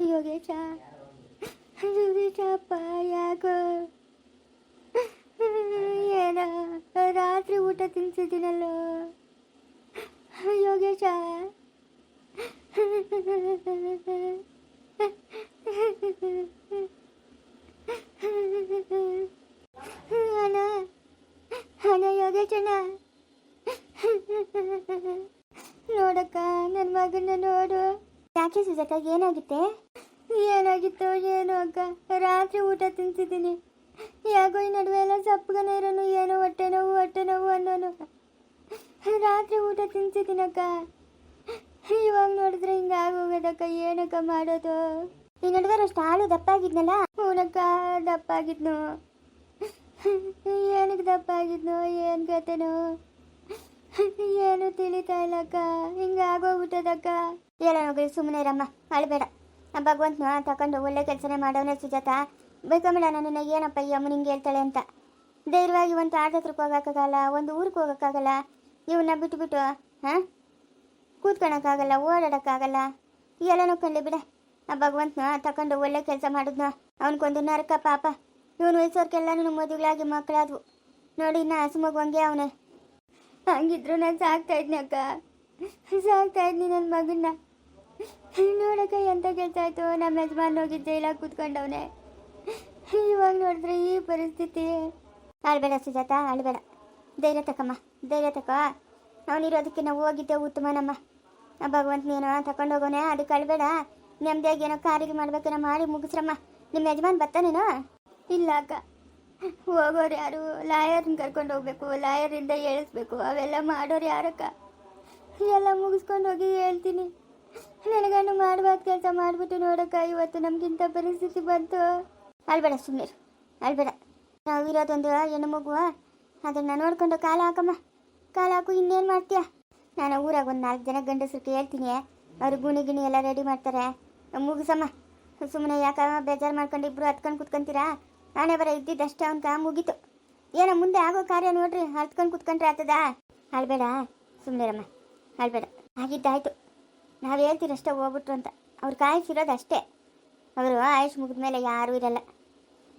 ಯೋಗೇಶ ಯೋಗೇಶಪ್ಪ ಯಾಕೋ ಏನ ರಾತ್ರಿ ಊಟ ತಿನ್ಸಿದ್ದೀನಲ್ಲೋ ಯೋಗೇಶ ಅಣ್ಣ ಅಣ್ಣ ಯೋಗೇಶಣ್ಣ ನೋಡಕ್ಕ ನನ್ನ ಮಗನ ನೋಡು ಯಾಕೆ ಸುಜಾತ ಏನಾಗುತ್ತೆ? ಏನಾಗಿತ್ತು ಏನೋ ಅಕ್ಕ. ರಾತ್ರಿ ಊಟ ತಿನ್ಸಿದ್ದೀನಿ ಯಾಕೋ ಈ ನಡುವೆ ಎಲ್ಲ ಸಪ್ಪಗನೇ ಇರೋನು ಏನೋ ಹೊಟ್ಟೆ ನೋವು ಹೊಟ್ಟೆ ನೋವು ಅನ್ನೋನು. ರಾತ್ರಿ ಊಟ ತಿನ್ಸಿದ್ದೀನಕ್ಕ ಇವಾಗ ನೋಡಿದ್ರೆ ಹಿಂಗೆ ಆಗೋಗದಕ್ಕ ಏನಕ್ಕ ಮಾಡೋದು? ಈ ನಡುವೆ ಅಷ್ಟು ಹಾಳು ಆಗಿದ್ನಲ್ಲ ಹೂನಕ್ಕ ದಪ್ಪ ಆಗಿದ್ನು ಏನಕ್ಕೆ ದಪ್ಪ ಆಗಿದ್ನು ಏನು ಕತೆನೋ. ಏನು ತಿಳಿತಾ ಇಲ್ಲಕ್ಕ? ಹಿಂಗೆ ಆಗೋಗ್ಬಿಟ್ಟದಕ್ಕ ಎಲ್ಲ ಹೋಗಿ ಸುಮ್ಮನೆ ಇರಮ್ಮ. ಆ ಭಗವಂತನ ತಕೊಂಡು ಒಳ್ಳೆ ಕೆಲಸನೇ ಮಾಡೋನೇ ಸುಜಾತ. ಬೇಕಂಬೇಡ ನನ್ನ. ಏನಪ್ಪ ಈ ಅಮ್ಮ ನಿಂಗೆ ಹೇಳ್ತಾಳೆ ಅಂತ? ಧೈರ್ಯವಾಗಿ ಒಂದು ಆಟ ಹತ್ರಕ್ಕೆ ಹೋಗೋಕ್ಕಾಗಲ್ಲ, ಒಂದು ಊರಿಗೆ ಹೋಗೋಕ್ಕಾಗಲ್ಲ? ಇವನ್ನ ಬಿಟ್ಬಿಟ್ಟು, ಹಾಂ? ಕೂತ್ಕೊಳಕ್ಕಾಗಲ್ಲ, ಓಡಾಡೋಕ್ಕಾಗಲ್ಲ? ಎಲ್ಲನೂ ಕಂಡು ಬಿಡ. ಆ ಭಗವಂತನ ತಕೊಂಡು ಒಳ್ಳೆ ಕೆಲಸ ಮಾಡಿದ್ನ. ಅವನಿಗೊಂದು ನರಕ ಪಾಪ. ಇವನು ವಯಸ್ಸವ್ರಿಗೆಲ್ಲನೂ ಮದುವೆಗಳಾಗಿ ಮಕ್ಕಳಾದ್ವು. ನೋಡಿ ಇನ್ನ ಹಸುಮಗುವಂಗೆ ಅವನೇ. ಹಂಗಿದ್ರು ನಾನು ಸಾಕ್ತಾ ಇದ್ನಿ ಅಕ್ಕ. ಸಾಕ್ತಾ ಇದ್ನಿ ನನ್ನ ಮಗನ್ನ. ನೋಡಕ್ಕ ಎಂತ ಕೆಲಸ ಆಯ್ತು, ನಮ್ಮ ಯಜಮಾನ್ ಹೋಗಿ ಇಲ್ಲ ಕೂತ್ಕೊಂಡವನೆ. ಇವಾಗ ನೋಡಿದ್ರೆ ಈ ಪರಿಸ್ಥಿತಿ. ಅಳ್ಬೇಡ ಸುಜಾತ ಅಳ್ಬೇಡ ಧೈರ್ಯ ತಕ್ಕಮ್ಮ, ಧೈರ್ಯ ತಕ್ಕ. ಅವನಿರೋದಕ್ಕೆ ನಾವು ಹೋಗಿದ್ದೆ, ಉತ್ತಮನಮ್ಮ. ಭಗವಂತನೇನೋ ತಕೊಂಡು ಹೋಗೋನೆ, ಅದಕ್ಕೆ ಅಳ್ಬೇಡ ನೆಮ್ಮದಿಯಾಗಿ ಏನೋ ಕಾರಿಗೆ ಮಾಡ್ಬೇಕೇನೋ ಮಾಡಿ ಮುಗಿಸ್ರಮ್ಮ. ನಿಮ್ಮ ಯಜಮಾನ್ ಬರ್ತಾನೇನೋ? ಇಲ್ಲ ಅಕ್ಕ. ಹೋಗೋರು ಯಾರು? ಲಾಯರ್ನ ಕರ್ಕೊಂಡು ಹೋಗ್ಬೇಕು, ಲಾಯರಿಂದ ಹೇಳಿಸ್ಬೇಕು. ಅವೆಲ್ಲ ಮಾಡೋರು ಯಾರಕ್ಕ? ಎಲ್ಲ ಮುಗಿಸ್ಕೊಂಡು ಹೋಗಿ ಹೇಳ್ತೀನಿ. ನನಗನ್ನು ಮಾಡ್ಬಾರ್ದು ಕೆಲಸ ಮಾಡಿಬಿಟ್ಟು ನೋಡಕ್ಕ, ಇವತ್ತು ನಮಗಿಂತ ಪರಿಸ್ಥಿತಿ ಬಂತು. ಅಳ್ಬೇಡ ಸುಮ್ಮನೆ ಅಳ್ಬೇಡ. ನಾವಿರೋದೊಂದು ಹೆಣ್ಣು ಮಗುವ ಅದನ್ನು ನೋಡ್ಕೊಂಡು ಕಾಲ ಹಾಕಮ್ಮ. ಕಾಲ ಹಾಕು, ಇನ್ನೇನು ಮಾಡ್ತೀಯ? ನಾನು ಊರಾಗ ಒಂದು ನಾಲ್ಕು ಜನ ಗಂಡಸ್ರಿಗೆ ಹೇಳ್ತೀನಿ ಅವ್ರು ಗುಣಿ ಗಿಣಿ ಎಲ್ಲ ರೆಡಿ ಮಾಡ್ತಾರೆ. ಮುಗಿಸಮ್ಮ. ಸುಮ್ಮನೆ ಯಾಕಮ್ಮ ಬೇಜಾರು ಮಾಡ್ಕೊಂಡು ಇಬ್ರು ಹತ್ಕೊಂಡು ಕುತ್ಕೊಂತೀರಾ? ನಾನೇ ಬರ ಇದ್ದಿದ್ದಷ್ಟೇ ಅವನ್ಕ ಮುಗೀತು. ಏನೋ ಮುಂದೆ ಆಗೋ ಕಾರ್ಯ ನೋಡ್ರಿ, ಹರ್ತ್ಕೊಂಡು ಕುತ್ಕೊಂಡ್ರೆ ಆಗ್ತದಾ? ಅಳ್ಬೇಡ ಸುಮ್ಮನಿರಮ್ಮ ಅಳ್ಬೇಡ ಆಗಿದ್ದಾಯ್ತು ನಾವು ಹೇಳ್ತೀರಷ್ಟೇ ಹೋಗ್ಬಿಟ್ರು ಅಂತ. ಅವ್ರು ಕಾಯಿಸಿರೋದು ಅಷ್ಟೇ. ಅವರು ಆಯುಷ್ ಮುಗಿದ ಮೇಲೆ ಯಾರೂ ಇರಲ್ಲ.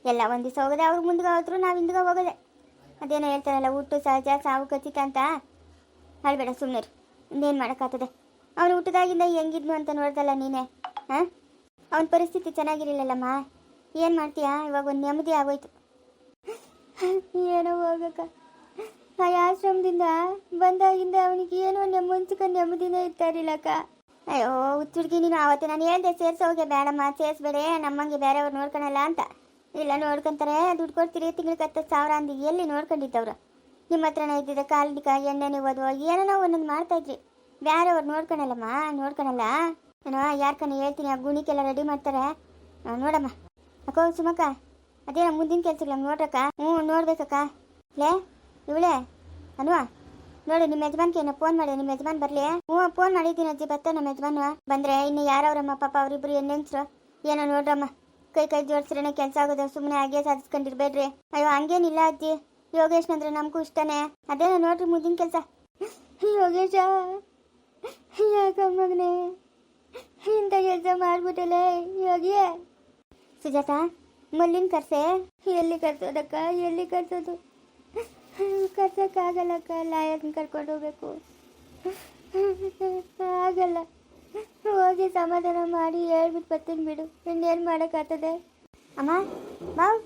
ಎಲ್ಲ ಒಂದು ದಿವಸ ಹೋಗೋದೆ ಅವ್ರು ಮುಂದೆ ಹೋದ್ರು, ನಾವು ಹಿಂದಿಗೆ ಹೋಗೋದೆ. ಅದೇನೋ ಹೇಳ್ತಾರಲ್ಲ ಹುಟ್ಟು ಸಹಜ, ಸಾವು ಖಚಿತ ಅಂತ. ಅಳ್ಬೇಡ ಸುಮ್ಮನೆ ಇನ್ನೇನು ಮಾಡೋಕ್ಕಾಗ್ತದೆ? ಅವನು ಹುಟ್ಟದಾಗಿಂದ ಹೆಂಗಿದ್ನು ಅಂತ ನೋಡ್ದಲ್ಲ ನೀನೇ, ಹಾಂ? ಅವನ ಪರಿಸ್ಥಿತಿ ಚೆನ್ನಾಗಿರಲಿಲ್ಲಲ್ಲಮ್ಮ. ಏನು ಮಾಡ್ತೀಯಾ? ಇವಾಗ ಒಂದು ನೆಮ್ಮದಿ ಆಗೋಯ್ತು. ಏನೋ ಹೋಗಕ್ಕ. ಆ ಆಶ್ರಮದಿಂದ ಬಂದಾಗಿಂದ ಅವನಿಗೆ ಏನೋ ನೆಮ್ಮನ್ಸಿಕ ನೆಮ್ಮದಿನೇ ಇರ್ತಾರಿಲ್ಲಕ್ಕ ಅಯ್ಯೋ, ಹುಚ್ಚುಡ್ಗಿ, ನೀನು ಆವತ್ತು ನಾನು ಹೇಳ್ದೆ ಸೇರ್ಸೋಗೆ ಬೇಡಮ್ಮ, ಸೇರಿಸ್ಬೇಡ, ನಮ್ಮಂಗೆ ಬೇರೆಯವ್ರು ನೋಡ್ಕೊಳಲ್ಲ ಅಂತ. ಇಲ್ಲ, ನೋಡ್ಕೊಂತಾರೆ, ದುಡ್ಡು ಕೊಡ್ತೀರಿ ತಿಂಗಳಿಗೆ ಹತ್ತು ಸಾವಿರ ಅಂದು, ಎಲ್ಲಿ ನೋಡ್ಕೊಂಡಿದ್ದವ್ರು? ನಿಮ್ಮ ಹತ್ರನೇ ಇದ್ದಿದ್ದ ಕಾಲಿಕ ಎಣ್ಣೆ ನೀವೋದು ಏನೋ ಒಂದೊಂದು ಇದ್ರಿ. ಬೇರೆಯವ್ರು ನೋಡ್ಕೊಳಲ್ಲಮ್ಮ, ನೋಡ್ಕೊಳಲ್ಲ? ನಾನು ಯಾರ್ಕನ ಹೇಳ್ತೀನಿ, ಆ ಗುಣಿಕೆಲ್ಲ ರೆಡಿ ಮಾಡ್ತಾರೆ. ನೋಡಮ್ಮ. ಅಕ್ಕೋ ಸುಮಕ್ಕ ನಮ್ಮ ಮುಂದಿನ ಕೆಲಸಗಳು ನೋಡ್ರಕ್ಕ? ಹ್ಞೂ, ನೋಡ್ಬೇಕಕ್ಕ. ಲೇ, ಇವಳೆ, ಅನ್ವಾ. ನೋಡಿ, ನಿಮ್ಮ ಯಜಮಾನ್ಗೆ ಫೋನ್ ಮಾಡಿ ನಿಮ್ಮ ಯಜಮಾನ್ ಬರ್ಲಿ? ಹ್ಞೂ ಫೋನ್ ಮಾಡಿದ್ದೀನಿ ಅಜ್ಜಿ ಬರ್ತಾ ನಮ್ಮ ಯಜಮಾನ. ಬಂದ್ರೆ ಇನ್ನು ಯಾರವ್ರಮ್ಮ, ಪಾಪ ಅವರಿಬ್ರು ಹೆಣ್ಣೆಂಚ್ರು ಏನೋ ನೋಡ್ರಮ್ಮ. ಕೈ ಕೈ ಜೋಡಿಸ್ರೇನೆ ಕೆಲಸ ಆಗೋದು. ಸುಮ್ಮನೆ ಹಾಗೆ ಸಾಧಿಸ್ಕೊಂಡಿರ್ಬೇಡ್ರಿ. ಅಯ್ಯೋ, ಹಂಗೇನಿಲ್ಲ ಅಜ್ಜಿ. ಯೋಗೇಶ್ ಅಂದ್ರೆ ನಮಗೂ ಇಷ್ಟನೇ. ಅದೇನೋ ನೋಡ್ರಿ ಮುಂದಿನ ಕೆಲಸ? ಯೋಗೇಶ. ಯಾಕಮ್ಮಗನೇ ಮಗನೇ. ಇಂಥ ಕೆಲಸ ಮಾಡ್ಬಿಟ್ಟಲ್ಲ ಯೋಗಿಯೇ. ಸುಜಾತ, ಮಲ್ಲಿನ ಕರ್ಸೆ? ಎಲ್ಲಿ ಕರ್ಸೋದಕ್ಕ? ಎಲ್ಲಿ ಕರ್ಸೋದು? ಕರ್ಸೋಕ್ಕಾಗಲ್ಲಕ್ಕ ಲಾಯರ್ನ ಕರ್ಕೊಂಡು ಹೋಗ್ಬೇಕು. ಆಗಲ್ಲ. ಹೋಗಿ ಸಮಾಧಾನ ಮಾಡಿ ಹೇಳ್ಬಿಟ್ಟು ಬರ್ತೀನಿ ಬಿಡು. ಇನ್ನೇನು ಮಾಡೋಕ್ಕಾಗ್ತದೆ ಅಮ್ಮ ಬಾವ್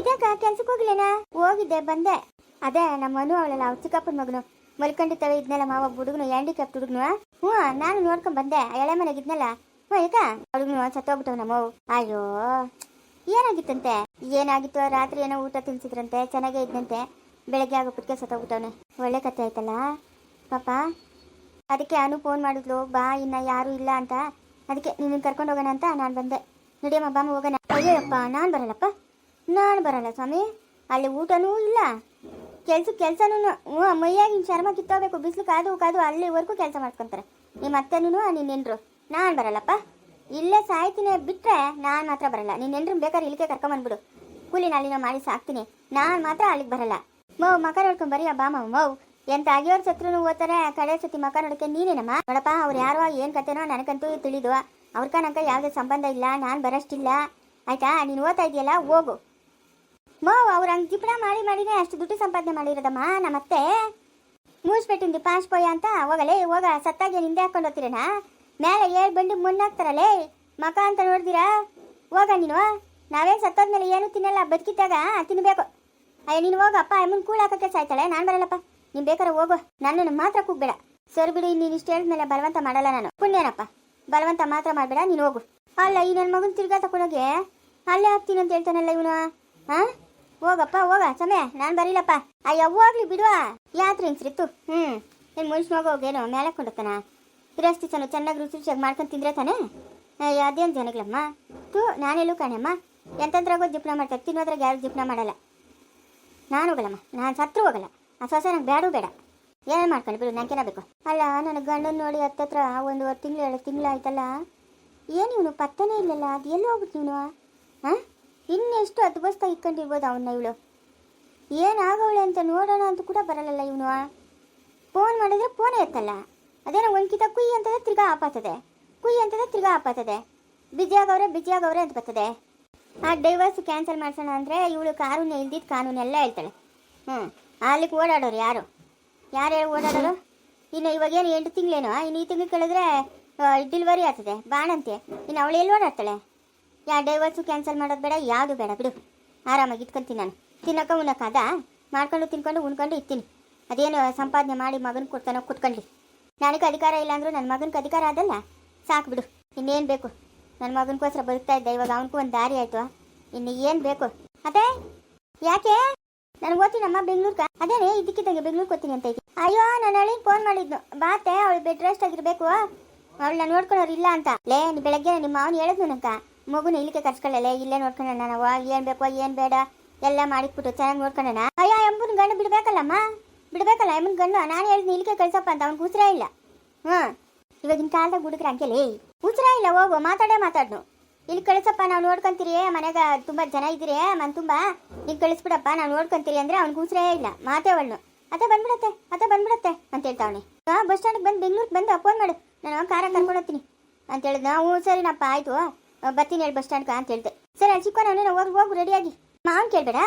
ಇದಕ್ಕ ಕೆಲ್ಸಕ್ಕೆ ಹೋಗ್ಲೇನಾ? ಹೋಗಿದ್ದೆ, ಬಂದೆ. ಅದೇ, ನಮ್ಮ ಮನು ಅವಳಲ್ಲ, ಅವ್ರ ಚಿಕ್ಕಪ್ಪನ ಮಗನು. ಮಲ್ಕೊಂಡಿರ್ತವೆ ಇದ್ನಲ್ಲ ಮಾವ, ಹುಡುಗನು ಹ್ಯಾಂಡಿಕ್ಯಾಪ್ ಹುಡುಗನು. ಹ್ಞೂ ನಾನು ನೋಡ್ಕೊಂಡ್ ಬಂದೆ. ಎಳೆ ಮನೆಗೆ ಯಾಕ ಹುಡುಗನು ಸತ್ತೋಗ್ಬಿಟ್ಟವ್ ನಮ್ಮ ಅಯ್ಯೋ, ಏನಾಗಿತ್ತಂತೆ? ಏನಾಗಿತ್ತು? ರಾತ್ರಿ ಏನೋ ಊಟ ತಿನ್ಸಿದ್ರಂತೆ, ಚೆನ್ನಾಗೇ ಇದ್ದಂತೆ ಬೆಳಗ್ಗೆ ಆಗೋಬಿಟ್ಟಿಗೆ ಸತ್ತೋಗ್ಬಿಟ್ಟವನೆ ಒಳ್ಳೆ ಕತೆ ಆಯ್ತಲ್ಲ? ಪಾಪ, ಅದಕ್ಕೆ ಅನು ಫೋನ್ ಮಾಡಿದ್ಲು. ಬಾ, ಇನ್ನ ಯಾರು ಇಲ್ಲ ಅಂತ. ಅದಕ್ಕೆ ನಿನ್ನ ಕರ್ಕೊಂಡು ಹೋಗೋಣ ಅಂತ ನಾನು ಬಂದೆ. ನಡಿಯಮ್ಮ ಬಾಮ ಹೋಗೋಣ. ಅಯ್ಯಪ್ಪ ನಾನು ಬರಲ್ಲಪ್ಪ? ನಾನು ಬರಲ್ಲ ಸ್ವಾಮಿ. ಅಲ್ಲಿ ಊಟನೂ ಇಲ್ಲ. ಕೆಲಸ ಕೆಲಸನೂ ಮೈಯಾಗಿ ಶರ್ಮ ಕಿತ್ತೋಗ್ಬೇಕು. ಬಿಸಿಲು ಕಾದು ಕಾದು ಅಲ್ಲಿವರೆಗೂ ಕೆಲಸ ಮಾಡ್ಕೊತಾರೆ ನಿಮ್ಮ ಅತ್ತೆನೂ ನಿನ್ನೆಂಡ್ರು ನಾನು ಬರಲ್ಲಪ್ಪ. ಇಲ್ಲೇ ಸಾಯ್ತೀನಿ ಬಿಟ್ಟರೆ ನಾನು ಮಾತ್ರ ಬರಲ್ಲ. ನಿನ್ನೆಂಡ್ರು ಬೇಕಾದ್ರೆ ಇಲ್ಲಿಗೆ ಕರ್ಕೊಂಬಂದ್ಬಿಡು ಕೂಲಿ ನಾಳಿನ ಮಾಡಿ ಸಾಕ್ತೀನಿ. ನಾನು ಮಾತ್ರ ಅಲ್ಲಿಗೆ ಬರಲ್ಲ. ಮೌ ಮಕ ನೋಡ್ಕೊಂಡ್ ಬರೀ ಬಾ ಮೌ ಮೌ. ಎಂತ ಆಗಿಯೋರ್ ಸತ್ರು ಓದ್ತಾರೆ ಕಡೆ ಸತಿ ಮಕ ನೋಡಕ್ಕೆ ನೀನೇನಮ್ಮ? ನೋಡಪ್ಪ, ಅವ್ರು ಯಾರೋ ಏನು ಕತೆನೋ ನನಗಂತೂ ತಿಳಿದು, ಅವ್ರ ಕನಕ ಯಾವುದೇ ಸಂಬಂಧ ಇಲ್ಲ, ನಾನು ಬರೋಷ್ಟಿಲ್ಲ. ಆಯ್ತಾ? ನೀನು ಓದ್ತಾ ಇದೆಯಲ್ಲ, ಹೋಗು. ಮೌ, ಅವ್ರು ಹಂಗೆ ಜಿಪಣ ಮಾಡಿ ಮಾಡಿನೇ ಅಷ್ಟು ದುಡ್ಡು ಸಂಪಾದನೆ ಮಾಡಿರೋದಮ್ಮ ನಮ್ಮತ್ತೆ ಮೂಸ್ಬಿಟ್ಟಿಂದು ಪಾಶ್ ಪೋಯ ಅಂತ? ಹೋಗಲೇ, ಹೋಗ. ಸತ್ತಾಗಿ ನಿಂದೆ ಹಾಕೊಂಡು ಹೋಗ್ತೀರೇನಾ? ಮೇಲೆ ಏಳು ಬಂಡಿ ಮುನ್ನಾಕ್ತಾರಲ್ಲೇ ಮಕ ಅಂತ ನೋಡ್ದಿರಾ? ಹೋಗ ನೀನು. ನಾವೇನು ಸತ್ತೋದ್ಮೇಲೆ ಏನು ತಿನ್ನಲ್ಲ. ಬದುಕಿದ್ದಾಗ ತಿನ್ನಬೇಕು ಅಯ್ಯ, ನೀನು ಹೋಗಪ್ಪ ಅಮ್ಮನ ಕೂಳ ಹಾಕಕ್ಕೆ ಸಾಯ್ತಾಳೆ ನಾನು ಬರಲ್ಲಪ್ಪ. ನೀನು ಬೇಕಾದ್ರೆ ಹೋಗು. ನನ್ನನ್ನು ಮಾತ್ರ ಕೂಗ್ಬೇಡ. ಸರಿ ಬಿಡಿ ನೀನು ಇಷ್ಟು ಹೇಳಿದ್ಮೇಲೆ ಬಲವಂತ ಮಾಡಲ್ಲ ನಾನು. ಪುಣ್ಯನಪ್ಪ. ಬಲವಂತ ಮಾತ್ರ ಮಾಡಬೇಡ, ನೀನು ಹೋಗು. ಅಲ್ಲ, ಈ ನನ್ನ ಮಗನ ತಿರ್ಗಾ ತಗೊಂಡೋಗಿ ಅಲ್ಲೇ ಹಾಕ್ತೀನಿ ಅಂತ ಹೇಳ್ತಾನಲ್ಲ ಇವನು. ಹಾಂ ಹೋಗಪ್ಪ, ಹೋಗ. ಸಮಯ. ನಾನು ಬರೀಲಪ್ಪ. ಅಯ್ಯ, ಹೋಗ್ಲಿ ಬಿಡುವ. ಯಾತ್ರೆ ಹೆಂಗ್ಸ್ರಿತ್ತು? ಹ್ಞೂ ಏನು ಮನುಷ್ಯನಾಗ ಹೋಗೇನೋ. ಮೇಲೆ ಕೊಂಡೋಗ್ತಾನ? ಇರಸ್ತಿ ಸನು ಚೆನ್ನಾಗಿ ರುಚಿ ರುಚಿಯಾಗಿ ಮಾಡ್ಕೊಂಡು ತಿಂದ್ರೆ ತಾನೇ? ಅದೇನು ಜನಗಳಮ್ಮ? ತೂ ನಾನೆಲ್ಲೂ ಕಾಣಮ್ಮ ಎಂತಂದ್ರಾಗೋ ಜಿಪ್ನ ಮಾಡ್ತಾರೆ ತಿನ್ನೋದ್ರಾಗ ಯಾರು ಜಿಪ್ನ ಮಾಡಲ್ಲ. ನಾನು ಹೋಗಲ್ಲಮ್ಮ, ನಾನು ಸತ್ರು ಹೋಗಲ್ಲ. ಆ ಸೊಸೆ ನಂಗೆ ಬೇಡ ಬೇಡ. ಏನೇನು ಮಾಡ್ಕೊಂಡು ಬಿಡು, ನಂಗೆ ಬೇಕು? ಅಲ್ಲ ನನ್ನ ಗಂಡನ ನೋಡಿ ಹತ್ತತ್ರ ಒಂದೂವರೆ ತಿಂಗಳು, ಎರಡು ತಿಂಗಳು ಆಯ್ತಲ್ಲ? ಏನು ಇವನು ಪತ್ತನೇ ಇಲ್ಲಲ್ಲ, ಅದು ಎಲ್ಲಿ ಹೋಗ್ಬಿಟ್ಟು ಇವನು? ಹಾಂ? ಇನ್ನೆಷ್ಟು ಅದ್ಭುತವಾಗಿ ಇಟ್ಕೊಂಡಿರ್ಬೋದು ಅವನ್ನ ಇವಳು. ಏನಾಗವಳೆ ಅಂತ ನೋಡೋಣ ಅಂತ ಕೂಡ ಬರಲ್ಲಲ್ಲ ಇವನು. ಫೋನ್ ಮಾಡಿದ್ರೆ ಫೋನೇ ಎತ್ತಲ್ಲ. ಅದೇನೋ ಒಂದ್ಕಿತ ಕುಯ್ ಅಂತದ ತಿರ್ಗಾ ಆಪಾತದೆ. ಕುಯ್ ಅಂತದ ತಿರ್ಗಾ ಆಪಾತದೆ. ಬಿಜಿ ಆಗವ್ರೆ ಬಿಜಿ ಆಗವ್ರೆ ಅಂತ ಬರ್ತದೆ. ಆ ಡೈವರ್ಸ್ ಕ್ಯಾನ್ಸಲ್ ಮಾಡ್ಸೋಣ ಅಂದರೆ ಇವಳು ಕಾನೂನು ಇಲ್ದಿದ್ದು ಕಾನೂನು ಎಲ್ಲ ಹೇಳ್ತಾಳೆ. ಹ್ಞೂ ಅಲ್ಲಿಗೆ ಓಡಾಡೋರು ಯಾರು? ಯಾರು ಹೇಳಿ ಓಡಾಡೋರು? ಇನ್ನು ಇವಾಗೇನು ಎಂಟು ತಿಂಗಳೇನೋ? ಇನ್ನು ಈ ತಿಂಗಳು ಕೇಳಿದ್ರೆ ಡಿಲ್ವರಿ ಆಗ್ತದೆ. ಬಾಣಂತೆ. ಇನ್ನು ಅವಳು ಎಲ್ಲಿ ಓಡಾಡ್ತಾಳೆ? ಯಾ ಡೈವರ್ಸು ಕ್ಯಾನ್ಸಲ್ ಮಾಡೋದು ಬೇಡ, ಯಾವುದು ಬೇಡ ಬಿಡು. ಆರಾಮಾಗಿ ಇಟ್ಕೊಂತೀನಿ ನಾನು. ತಿನ್ನೋಕೆ ಉಣ್ಣಕ ಅದ? ಮಾಡ್ಕೊಂಡು ತಿನ್ಕೊಂಡು ಉಣ್ಕೊಂಡು ಇರ್ತೀನಿ. ಅದೇನು ಸಂಪಾದನೆ ಮಾಡಿ ಮಗನ ಕೊಡ್ತಾನೋ ಕುಟ್ಕೊಂಡ್ಲಿ ನನಗೆ ಅಧಿಕಾರ ಇಲ್ಲ ನನ್ನ ಮಗನಿಗೆ ಅಧಿಕಾರ ಅದಲ್ಲ? ಸಾಕು ಬಿಡು. ಇನ್ನೇನು ಬೇಕು? ನನ್ನ ಮಗನಿಗೋಸ್ಕರ ಬದುಕ್ತಾ ಇದ್ದೆ, ಇವಾಗ ಅವನಿಗೂ ಒಂದು ದಾರಿ ಆಯಿತು. ಇನ್ನು ಏನು ಬೇಕು? ಅದೇ? ಯಾಕೆ? ನನಗೆ ಓದ್ತೀನಮ್ಮ ಬೆಂಗ್ಳೂರ್ಗೆ. ಅದೇ ಇದಕ್ಕಿದ್ದಂಗೆ ಬೆಂಗ್ಳೂರ್ಗೆ ಓದ್ತೀನಿ ಅಂತ ಐತಿ ಅಯ್ಯೋ, ನಾನು ಅಳಿಗೆ ಫೋನ್ ಮಾಡಿದ್ನು. ಬಾತೆ ಅವಳು ಬೆಡ್ ರೆಸ್ಟ್ ಆಗಿರಬೇಕು. ಅವಳನ್ನ ನೋಡ್ಕೊಳ್ಳೋರು ಇಲ್ಲ ಅಂತ. ಲೇ ಬೆಳಗ್ಗೆ ನಿಮ್ಮ ಅವನು ಹೇಳಿದ್ನು ನಂಕ ಮಗುನ ಇಲ್ಲಿಗೆ ಕರ್ಸ್ಕೊಳ್ಳಲೇ ಇಲ್ಲೇ ನೋಡ್ಕೊಳ್ಳೋಣ ನಾವು. ಏನು ಬೇಕೋ, ಏನು ಬೇಡ, ಎಲ್ಲ ಮಾಡಿಕ್ಬಿಟ್ಟು ಚೆನ್ನಾಗಿ ನೋಡ್ಕೊಳ್ಳೋಣ ಅಯ್ಯ, ಎಂಬುನ ಗಂಡು ಬಿಡ್ಬೇಕಲ್ಲಮ್ಮ? ಬಿಡ್ಬೇಕಲ್ಲ ಎಮ್ಮನ ಗಂಡು. ನಾನು ಹೇಳಿದ್ನಿ ಇಲ್ಲಿಗೆ ಕಳ್ಸಪ್ಪ ಅಂತ, ಅವ್ನಿಗೆ ಉಸಿರ ಇಲ್ಲ. ಹ್ಮ್. ಇವಾಗಿನ ಕಾಲದಾಗ ಹುಡುಗ್ರ ಅಂಕೇಲಿ ಉಸಿರ ಇಲ್ಲ, ಹೋಗು, ಮಾತಾಡೇ ಮಾತಾಡ್ನು. ಇಲ್ಲಿ ಕಳ್ಸಪ್ಪ, ನಾವು ನೋಡ್ಕೊಂತೀರಿ, ಮನೆಗ ತುಂಬ ಜನ ಇದ್ದೀರಿ, ಮನ್ ತುಂಬಾ. ನೀವು ಕಳಿಸ್ಬಿಡಪ್ಪ, ನಾವು ನೋಡ್ಕೊಂತೀರಿ ಅಂದ್ರೆ ಅವ್ನಿಗೆ ಉಸಿರೇ ಇಲ್ಲ, ಮಾತೇ ಅವಳು ಅತ್ತೆ ಬಂದ್ಬಿಡತ್ತೆ ಅತ್ತೆ ಬಂದ್ಬಿಡತ್ತೆ ಅಂತ ಹೇಳ್ತಾವಣೆ ಬಸ್ ಸ್ಟ್ಯಾಂಡ್ಗೆ ಬಂದು, ಬೆಂಗ್ಳೂರ್ಗೆ ಬಂದು, ಫೋನ್ ಮಾಡು. ನಾನು ಕಾರ ಕರ್ಕೊಂಡೋಗ್ತೀನಿ ಅಂತ ಹೇಳಿದ್. ನಾವು ಸರಿನಪ್ಪ, ಆಯ್ತು. ಬರ್ತೀನಿ ಹೇಳಿ ಬಸ್ ಸ್ಟ್ಯಾಂಡ್ಗೆ ಅಂತ ಹೇಳ್ದೆ. ಸರಿ ಚಿಕ್ಕ ನಾನು ಹೋಗಿ, ಹೋಗು ರೆಡಿಯಾಗಿ ಮಾವನ್ ಕೇಳ್ಬೇಡ?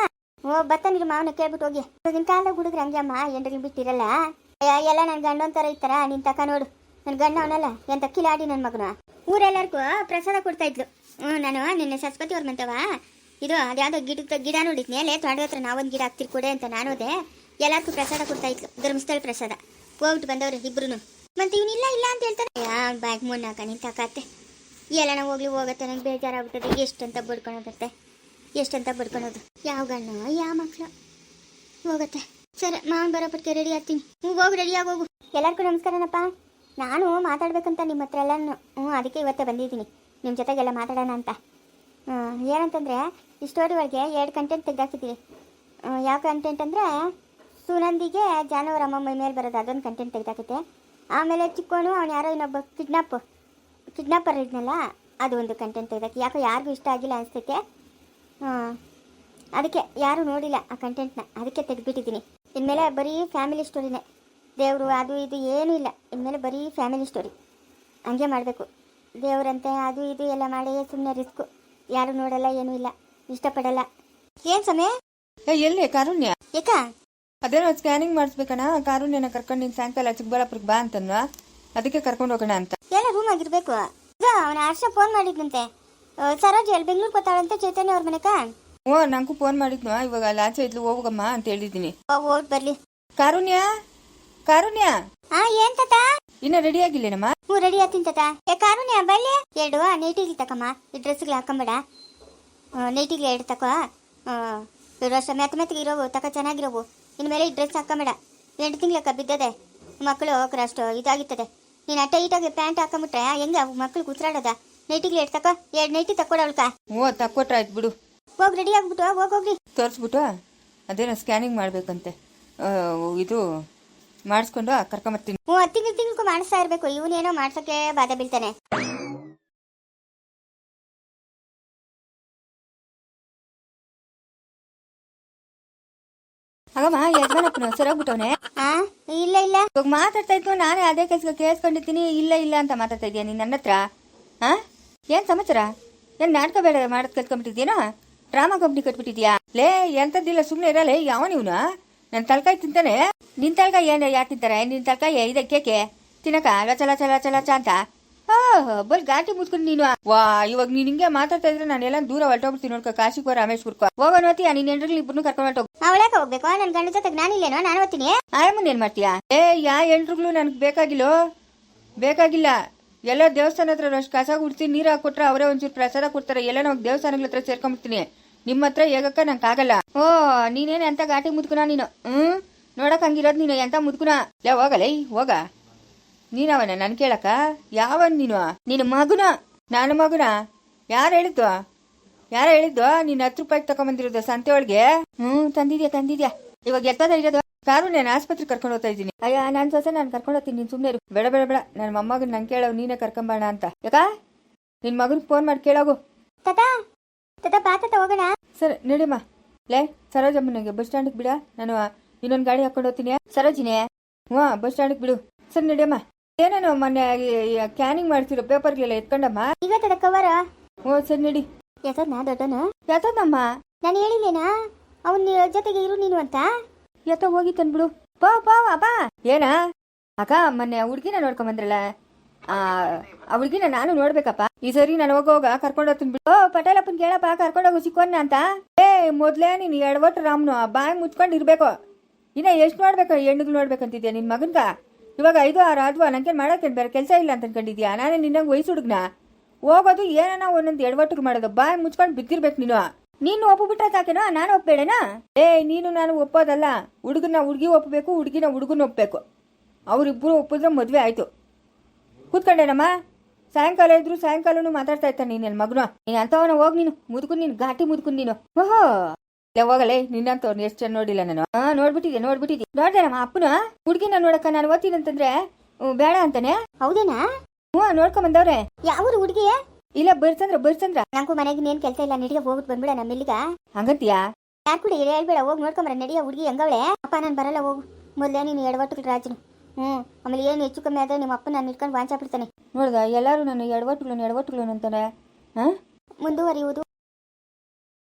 ಓ ಬತ್ತಾನಿರು ಮಾವನ ಕೇಳ್ಬಿಟ್ಟು ಹೋಗಿ. ಇವಾಗಿನ ಕಾಲದಾಗ ಹುಡುಗ್ರು ಅಮ್ಮ ಎಂಟ್ರಿಗೆ ಬಿಟ್ಟಿರಲ್ಲ? ಎಲ್ಲ ನನ್ನ ಗಂಡೊಂದ್ ಥರ ಇತ್ತಾರ, ನಿನ್ ತಕ ನೋಡು. ನನ್ನ ಗಂಡ ಅವನಲ್ಲ ಎಂತ ಕಿಲಾಡಿ ನನ್ನ ಮಗನ. ಊರೆಲ್ಲರಿಗೂ ಪ್ರಸಾದ ಕೊಡ್ತಾ ಇದ್ಲು. ಹ್ಞೂ, ನಾನು ನಿನ್ನೆ ಸರಸ್ವತಿ ಅವ್ರ ಮಂತವ? ಇದು ಅದ್ಯಾವುದೋ ಗಿಡದ ಗಿಡ ನೋಡಿದ್ನಿ. ಅಲ್ಲೇ ತೋಟದ ಹತ್ರ ನಾವೊಂದು ಗಿಡ ಹಾಕ್ತಿರ್ ಕೊಡೆ ಅಂತ ನಾನೋದೆ ಎಲ್ಲರಿಗೂ ಪ್ರಸಾದ ಕೊಡ್ತಾ ಇದ್ಲು. ಧರ್ಮಸ್ಥಳ ಪ್ರಸಾದ. ಹೋಗ್ಬಿಟ್ಟು ಬಂದವ್ರು ಇಬ್ರು ಮತ್ತೆ ಇವನಿಲ್ಲ ಇಲ್ಲ ಅಂತ ಹೇಳ್ತಾನೆ. ಬ್ಯಾಗ್ ಮುನ್ನಾಕ ನಿನ್ ತಕತ್ತೆ ಎಲ್ಲ ಹೋಗ್ಲಿ, ಹೋಗತ್ತೆ. ನಂಗೆ ಬೇಜಾರಾಗ್ಬಿಟ್ಟದೆ. ಅಂತ ಬಡ್ಕೊಳೋದತ್ತೆ. ಎಷ್ಟಂತ ಬಡ್ಕೊಳೋದು ಯಾವ ಗಣ್ಣು ಯಾವ ಮಕ್ಕಳು ಹೋಗತ್ತೆ. ಸರಿ, ಮಾವನ್ ಬರೋಪಟ್ಟಿಗೆ ರೆಡಿ ಆಗ್ತೀನಿ. ಹ್ಞೂ, ಹೋಗಿ ರೆಡಿ ಆಗೋಗು ಎಲ್ಲರಿಗೂ ನಮಸ್ಕಾರನಪ್ಪ. ನಾನು ಮಾತಾಡ್ಬೇಕಂತ ನಿಮ್ಮ ಹತ್ರ ಎಲ್ಲನೂ ಹ್ಞೂ, ಅದಕ್ಕೆ ಇವತ್ತೇ ಬಂದಿದ್ದೀನಿ. ನಿಮ್ಮ ಜೊತೆಗೆಲ್ಲ ಮಾತಾಡೋಣ ಅಂತ. ಹ್ಞೂ, ಏನಂತಂದರೆ, ಇಷ್ಟೋರಿವರೆಗೆ ಎರಡು ಕಂಟೆಂಟ್ ತೆಗ್ದಾಕಿದ್ದೀವಿ. ಯಾವ ಕಂಟೆಂಟ್ ಅಂದರೆ, ಸುನಂದಿಗೆ ಜಾನುವಾರು ಅಮ್ಮ ಮೇಲೆ ಬರೋದು, ಅದೊಂದು ಕಂಟೆಂಟ್ ತೆಗ್ದಾಕೈತೆ. ಆಮೇಲೆ ಚಿಕ್ಕೋನು, ಅವ್ನು ಯಾರೋ ಇನ್ನೊಬ್ಬ ಕಿಡ್ನಾಪ್ ಕಿಡ್ನಾಪರ್ ಇದ್ನಲ್ಲ, ಅದು ಒಂದು ಕಂಟೆಂಟ್ ತೆಗ್ದಾಕಿ. ಯಾಕೋ ಯಾರಿಗೂ ಇಷ್ಟ ಆಗಿಲ್ಲ ಅನಿಸ್ತೈತೆ. ಹಾಂ. ಅದಕ್ಕೆ ಯಾರೂ ನೋಡಿಲ್ಲ ಆ ಕಂಟೆಂಟ್ನ ಅದಕ್ಕೆ ತೆಗೆದ್ಬಿಟ್ಟಿದ್ದೀನಿ. ಇನ್ಮೇಲೆ ಬರೀ ಫ್ಯಾಮಿಲಿ ಸ್ಟೋರಿನೇ ದೇವರು ಅದು ಇದು ಏನೂ ಇಲ್ಲ. ಇನ್ಮೇಲೆ ಬರೀ ಫ್ಯಾಮಿಲಿ ಸ್ಟೋರಿ ಹಂಗೆ ಮಾಡಬೇಕು. ದೇವರಂತೆ ಅದು ಇದು ಎಲ್ಲ ಮಾಡಿ ಸುಮ್ಮನೆ ರಿಸ್ಕು. ಯಾರು ನೋಡಲ್ಲ ಏನೂ ಇಲ್ಲ. ಇಷ್ಟಪಡಲ್ಲ. ಏನು ಸಮಯ ಏ ಎಲ್ಲಿ ಕಾರುಣ್ಯ? ಏಕ? ಅದೇನೋ ಸ್ಕ್ಯಾನಿಂಗ್ ಮಾಡಿಸ್ಬೇಕಣ್ಣ. ಕಾರುಣ್ಯನ ಕರ್ಕೊಂಡು ನೀನು ಸಾಯಂಕಾಲ ಚಿಕ್ಕಬಳ್ಳಾಪುರಕ್ಕೆ ಬಾ ಅಂತನ್ವಾ. ಅದಕ್ಕೆ ಕರ್ಕೊಂಡು ಹೋಗೋಣ ಅಂತ. ಎಲ್ಲ ರೂಮ್ ಆಗಿರ್ಬೇಕು. ಅವನ ಹರ್ಷ ಫೋನ್ ಮಾಡಿದ್ನಂತೆ. ಸರೋಜ್ ಎಲ್ಲಿ ಬೆಂಗ್ಳೂರ್ ಗೊತ್ತಾಳಂತ ಚೈತನ್ಯ ಅವ್ರ ಮನೆಕ ಓ ನಂಗೂ ಫೋನ್ ಮಾಡಿದ್ನು ಇವಾಗ ಆಚೆ ಇದ್ಲು ಹೋಗಮ್ಮ ಅಂತ ಹೇಳಿದ್ದೀನಿ. ಹೋಗಿ ಬರ್ಲಿ. ಕಾರುಣ್ಯ? ಕಾರುಣ್ಯ? ಹಾ ಏನ್ ತಾತ? ಇನ್ನ ರೆಡಿ ಆಗಿಲ್ಲೇನಮ್ಮ? ಹ್ಞೂ ರೆಡಿ ಆತೀನಿ ತಾತ. ಏ ಕಾರುಣ್ಯ ಬಲ್ಲಿ ಎರಡು ನೈಟಿಗೆ ತಕಮ್ಮ. ಈ ಡ್ರೆಸ್ಗಳು ಹಾಕೊಂಬೇಡ. ನೈಟಿಗೆ ಎರಡು ತಕೋ. ಎರಡು ವರ್ಷ ಮೆತ್ತ ಮೆತ್ತಗೆ ಇರೋವು ತಕ ಚೆನ್ನಾಗಿರೋವು. ಇನ್ಮೇಲೆ ಈ ಡ್ರೆಸ್ ಹಾಕೊಂಬೇಡ. ಎಂಟು ತಿಂಗ್ಳಕ್ಕ ಬಿದ್ದದೆ? ಮಕ್ಕಳು ಹೋಗ್ರೆ ಅಷ್ಟು ಇದಾಗಿತ್ತದೆ ನೀನು ಅಟ್ಟ ಈಟಾಗಿ ಪ್ಯಾಂಟ್ ಹಾಕೊಂಬಿಟ್ರೆ ಹೆಂಗೆ ಅವು ಮಕ್ಳಿಗೆ ಉಸಿರಾಡೋದ? ನೈಟಿಗೆ ಎರಡು ತಕೋ ಎರಡು ನೈಟಿ ತಕ್ಕೊಡವಳ್ಕ ಓ ತಕ್ಕೊಟ್ರೆ ಆಯ್ತು ಬಿಡು. ಹೋಗಿ ರೆಡಿ ಆಗ್ಬಿಟ್ಟು ಹೋಗಿ ಹೋಗಿ ತೋರಿಸ್ಬಿಟ್ಟು ಅದೇನೋ ಸ್ಕ್ಯಾನಿಂಗ್ ಮಾಡಬೇಕಂತೆ. ಇದು ಮಾಡಿಸ್ಕೊಂಡು ಕರ್ಕೊಂಬರ್ತೀನಿ ಹ್ಞೂ ತಿಂಗಳು ತಿಂಗಳು ಮಾಡಿಸ್ತಾ ಇರಬೇಕು. ಇವನೇನೋ ಮಾಡ್ಸೋಕ್ಕೆ ಬಾಧೆ ಬೀಳ್ತಾನೆ. ಆಗಮ್ಮ ಯಜಮಾನಪ್ಪನ ಸರೋಗ್ಬಿಟ್ಟವನೆ ಹಾ ಇಲ್ಲ ಇಲ್ಲ. ಇವಾಗ ಮಾತಾಡ್ತಾ ಇದ್ದು ನಾನೇ ಅದೇ ಕೆಲಸ ಕೇಳಿಸ್ಕೊಂಡಿದ್ದೀನಿ ಇಲ್ಲ ಇಲ್ಲ ಅಂತ ಮಾತಾಡ್ತಾ ಇದೀಯ ನೀನ್ ನನ್ನ ಹತ್ರ? ಹಾ ಏನ್ ಸಮಾಚಾರ? ಏನ್ ನಾಟಕ ಬೇಡ ಮಾಡೋದ್ ಕಲ್ತ್ಕೊಂಡ್ಬಿಟ್ಟಿದ್ಯೇನೋ ಡ್ರಾಮಾ ಕಂಪ್ನಿ ಕಟ್ಬಿಟ್ಟಿದ್ಯಾ ಲೇ ಎಂತದಿಲ್ಲ ಸುಮ್ಮನೆ ಇರಲ್ಲ ಯಾವ ನೀವ್ನ ನನ್ನ ತಲಕಾಯಿ ತಿಂತಾನೆ. ನಿನ್ ತಲಕಾಯಿ ಏನು ಯಾಕೆ ತಿಂತಾರೆ? ನಿನ್ ತಲಕಾಯಿ ಇದೆ ಕೇಕೆ? ತಿನ್ನಕ? ಲಚ ಚಲ ಚಲ ಲಚ ಅಂತ? ಓಹ್ ಬಲ್ ಗಾಟಿ ಮುಚ್ಕೊಂಡು ನೀನು. ವಾ ಇವಾಗ ನೀನ್ ಹಿಂಗೆ ಮಾತಾಡ್ತಾ ಇದ್ರೆ ನಾನೆಲ್ಲ ದೂರ ಹೊರಟೋಗ್ಬಿಡ್ತೀನಿ ನೋಡ್ಕೊ ಕಾಶಿಗೆ ರಮೇಶ್ ಕುರ್ಕೋ ಹೋಗೋ ನೋತಿಯಾ ನೀನ್ ಹೆಂಡ್ರಿಗೆ ಇಬ್ಬರನ್ನು ಕರ್ಕೊಂಡ್ ಹೊರಟೋಗು. ಅವಳಕ್ಕೆ ಹೋಗ್ಬೇಕು? ನನ್ನ ಗಂಡ ಜೊತೆಗೆ ನಾನಿಲ್ಲೇನೋ ನಾನು ಓದ್ತೀನಿ. ಆಯಮ್ಮನ್ ಏನ್ ಮಾಡ್ತೀಯಾ? ಏ ಯಾ ಹೆಂಡ್ರುಗಳು ನನಗೆ ಬೇಕಾಗಿಲ್ಲೋ? ಬೇಕಾಗಿಲ್ಲ. ಎಲ್ಲ ದೇವಸ್ಥಾನ ಹತ್ರ ಅಷ್ಟು ಕಸ ಗುಡಿಸಿ ನೀರು ಹಾಕೊಟ್ರೆ ಅವರೇ ಒಂಚೂರು ಪ್ರಸಾದ ಕೊಡ್ತಾರೆ. ಎಲ್ಲ ನಾವು ದೇವಸ್ಥಾನಗಳ ಹತ್ರ ಸೇರ್ಕೊಂಡ್ಬಿಡ್ತೀನಿ ನಿಮ್ಮ ಹತ್ರ ಹೇಗಕ್ಕ ನಂಗೆ ಆಗಲ್ಲ. ಓ, ನೀನೇನು ಎಂತ ಘಾಟಿ ಮುದ್ಕುನ ನೀನು? ಹ್ಮ್? ನೋಡಕ್ ಹಂಗಿರೋದು ನೀನು, ಎಂತ ಮುದ್ಕುನ? ಲೇ, ಹೋಗಲೇ, ಹೋಗ. ನೀನವನ, ನನ್ ಕೇಳಕ ಯಾವ ನೀನು? ನಿನ್ನ ಮಗುನ? ನಾನು ಮಗುನ? ಯಾರು ಹೇಳಿದ್ದು? ಯಾರು ಹೇಳಿದ್ದು? ನೀನ್ ಹತ್ತು ರೂಪಾಯಿಗೆ ತಗೊಂಬಂದಿರೋದು ಸಂತೆ ಒಳಗೆ ಹ್ಮ್, ತಂದಿದ್ಯಾ ತಂದಿದ್ಯಾ. ಇವಾಗ ಎತ್ತದ ಇರೋದು? ಕಾರು ನಾನು ಆಸ್ಪತ್ರೆ ಕರ್ಕೊಂಡು ಹೋಗ್ತಾ ಇದ್ದೀನಿ. ಅಯ್ಯ ನಾನು ಸೊಸೆ ನಾನು ಕರ್ಕೊಂಡು ಹೋಗ್ತೀನಿ. ನೀನು ಸುಮ್ಮನೆ ಬೇಡ ಬೇಡ ಬೇಡ. ನನ್ನ ಮೊಮ್ಮಗನ ನಂಗೆ ಕೇಳೋ ನೀನೇ ಕರ್ಕೊಂಬಣ ಅಂತ. ಯಾಕ? ನಿನ್ ಮಗನಿಗೆ ಫೋನ್ ಮಾಡಿ ಕೇಳೋಗು. ತಾತ? ತಾತ ಬಾ ತಾತ ಹೋಗೋಣ. ಸರಿ ನಡಿಯಮ್ಮ ಲೇ ಸರೋಜಮ್ಮನಿಗೆ ಬಸ್ ಸ್ಟ್ಯಾಂಡಿಗೆ ಬಿಡ. ನಾನು ಇನ್ನೊಂದು ಗಾಡಿ ಹಾಕೊಂಡು ಹೋಗ್ತೀನಿ. ಸರೋಜಿನೇ ಹ್ಞೂ ಬಸ್ ಸ್ಟ್ಯಾಂಡಿಗೆ ಬಿಡು. ಸರಿ ನಡಿಯಮ್ಮ ಏನೇನು ಮೊನ್ನೆ ಕ್ಯಾನಿಂಗ್ ಮಾಡ್ತಿರೋ ಪೇಪರ್ಗೆಲ್ಲ ಎತ್ಕೊಂಡಮ್ಮ? ಈಗ ತಡ ಕವರ ಹ್ಞೂ ಸರಿ ನಡಿ. ಎತ್ತದ್ನಾ ದೊಡ್ಡನ ಯಾತದಮ್ಮ ನಾನು ಹೇಳಿಲ್ಲೇನಾ? ಅವನ ಜೊತೆಗೆ ಇರು ನೀನು ಅಂತ? ಎತ್ತ ಹೋಗಿ ತಂದ್ಬಿಡು ಬಾ ಬಾ ಬಾ. ಏನ? ಅಕ್ಕ, ಮೊನ್ನೆ ಹುಡ್ಗಿನ ನೋಡ್ಕೊಂಡ್ ಬಂದ್ರಲ್ಲ? ಆ ಹುಡ್ಗಿನ ನಾನು ನೋಡ್ಬೇಕಪ್ಪ. ಈ ಸರಿ ನಾನು ಹೋಗೋಗ ಕರ್ಕೊಂಡು ಹೋಗ್ತೀನಿ ಬಿಡು. ಪಟೇಲಪ್ಪನ್ ಕೇಳಪ್ಪ ಕರ್ಕೊಂಡೋಗು ಸಿಕ್ಕೋಣ ಅಂತ. ಏ, ಮೊದ್ಲೇ ನೀನು ಎಡವಟ್ಟು ರಾಮ್ನು ಬಾಯಿ ಮುಚ್ಕೊಂಡು ಇರ್ಬೇಕು. ಇನ್ನ ಎಷ್ಟು ನೋಡ್ಬೇಕು ಹೆಣ್ಣುಗಳು ನೋಡ್ಬೇಕಂತಿದ್ಯಾ ನಿನ್ ಮಗನ್ಗ? ಇವಾಗ ಐದು, ಆರು ಆದ್ವಾ ನಂಗೆ ಮಾಡಕ್ಕೆ ಬೇರೆ ಕೆಲಸ ಇಲ್ಲ ಅಂತ ಅನ್ಕೊಂಡಿದ್ಯಾ? ನಾನೇ ನಿನ್ನಂಗೆ ವಯಸ್ಸು ಹುಡುಗ್ನ. ಹೋಗೋದು ಏನನ ಒಂದೊಂದು ಎಡವಟ್ಟಿಗೆ ಮಾಡೋದು. ಬಾಯಿ ಮುಚ್ಕೊಂಡು ಬಿದ್ದಿರ್ಬೇಕು ನೀನು. ನೀನು ಒಪ್ಪಿಬಿಟ್ರೆ ಸಾಕೇನೋ ನಾನು ಒಪ್ಪಬೇಡನಾ? ಏ ನೀನು ನಾನು ಒಪ್ಪೋದಲ್ಲ. ಹುಡುಗನ ಹುಡುಗಿ ಒಪ್ಪಬೇಕು ಹುಡುಗಿನ ಹುಡುಗನ ಒಪ್ಪಬೇಕು. ಅವರಿಬ್ಬರು ಒಪ್ಪಿದ್ರೆ ಮದುವೆ ಆಯ್ತು. ಕೂತ್ಕೊಂಡೇನಮ್ಮ ಸಾಯಂಕಾಲ ಇದ್ರು ಸಾಯಂಕಾಲನು ಮಾತಾಡ್ತಾ ಇರ್ತಾನೆ ನೀನು ನನ್ನ ಮಗನು. ನೀನು ಅಂತವನ ಹೋಗಿ ನೀನು. ಮುದುಕು ನೀನು ಘಾಟಿ ಮುದುಕು ನೀನು. ಓಹೋ. ಲೇ ಹೋಗಲೇ. ನಿನ್ನಂತವ್ರನ್ನ ಎಷ್ಟು ಚೆನ್ನ ನೋಡಿಲ್ಲ ನಾನು. ಹಾ ನೋಡ್ಬಿಟ್ಟಿದ್ದೆ ನೋಡ್ಬಿಟ್ಟಿದ್ದೆ ನೋಡ್ದೆ ನಮ್ಮ ಅಪ್ಪನ. ಹುಡುಗಿನ ನೋಡಕ್ಕ ನಾನು ಓದ್ತೀನಿ ಅಂತಂದ್ರೆ ಬೇಡ ಅಂತಾನೆ. ಹೌದೇನಾ? ಹ್ಞೂ ನೋಡ್ಕೊಂಡ್ ಬಂದವ್ರೆ. ಯಾವ ಹುಡುಗಿ ಇಲ್ಲ ಬರ್ಸಂದ್ರ ಬರ್ಸಂದ್ರ ನಂಗೂ ಮನೆಗೆ ಏನ್ ಕೆಲಸ ಇಲ್ಲ ನಡಿಗೆ ಹೋಗುದ್ ಬಂದ್ಬಿಡ ನಮ್ಮ ಇಲ್ಲಿಗ. ಹಂಗಂತೀಯಾ? ಯಾರು ಕೂಡ ಹೇಳ್ಬೇಡ ಹೋಗಿ ನೋಡ್ಕೊಂಬರ ನಡಿಯ ಹುಡುಗಿ ಹೆಂಗವಳೆ? ಅಪ್ಪ ನಾನು ಬರಲ್ಲ ಹೋಗು. ಮೊದಲೇ ನೀನು ಎಡವಟ್ಟು ರಾಜನು. ಹ್ಞೂ ಆಮೇಲೆ ಏನು ಹೆಚ್ಚು ಕಮ್ಮಿ ಆದ್ರೆ ನಿಮ್ಮ ಅಪ್ಪ ನಾನು ಇಟ್ಕೊಂಡು ವಾಂಚ ಬಿಡ್ತಾನೆ. ನೋಡ್ದ ಎಲ್ಲರೂ ನನ್ನ ಎಡವಟ್ಟುಗಳು ಎಡವಟ್ಟುಗಳು ಅಂತಾನೆ ಹಾ? ಮುಂದುವರಿಯುವುದು.